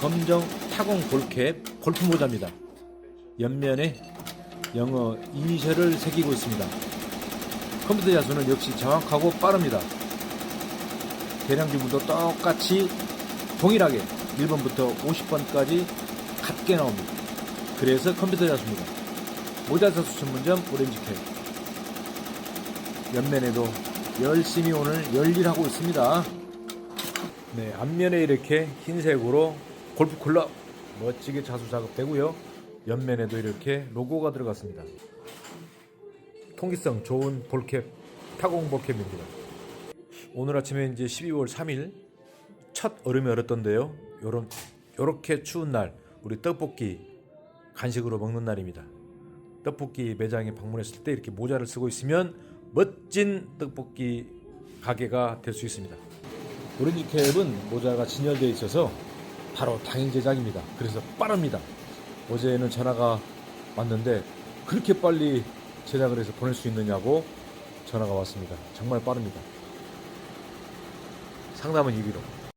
검정 타공 볼캡 골프 모자입니다. 옆면에 영어 이니셜을 새기고 있습니다. 컴퓨터 자수는 역시 정확하고 빠릅니다. 대량 주문도 똑같이 동일하게 1번부터 50번까지 같게 나옵니다. 그래서 컴퓨터 자수입니다. 모자 자수 전문점 오렌지캡 옆면에도 열심히 오늘 열일하고 있습니다. 네, 앞면에 이렇게 흰색으로 골프 클럽 멋지게 자수 작업되고요. 옆면에도 이렇게 로고가 들어갔습니다. 통기성 좋은 볼캡, 타공 볼캡입니다. 오늘 아침에 이제 12월 3일 첫 얼음이 얼었던데요. 요런 요렇게 추운 날 우리 떡볶이 간식으로 먹는 날입니다. 떡볶이 매장에 방문했을 때 이렇게 모자를 쓰고 있으면 멋진 떡볶이 가게가 될 수 있습니다. 오렌지 캡은 모자가 진열되어 있어서 바로 당일 제작입니다. 그래서 빠릅니다. 어제는 전화가 왔는데 그렇게 빨리 제작을 해서 보낼 수 있느냐고 전화가 왔습니다. 정말 빠릅니다. 상담은 2기로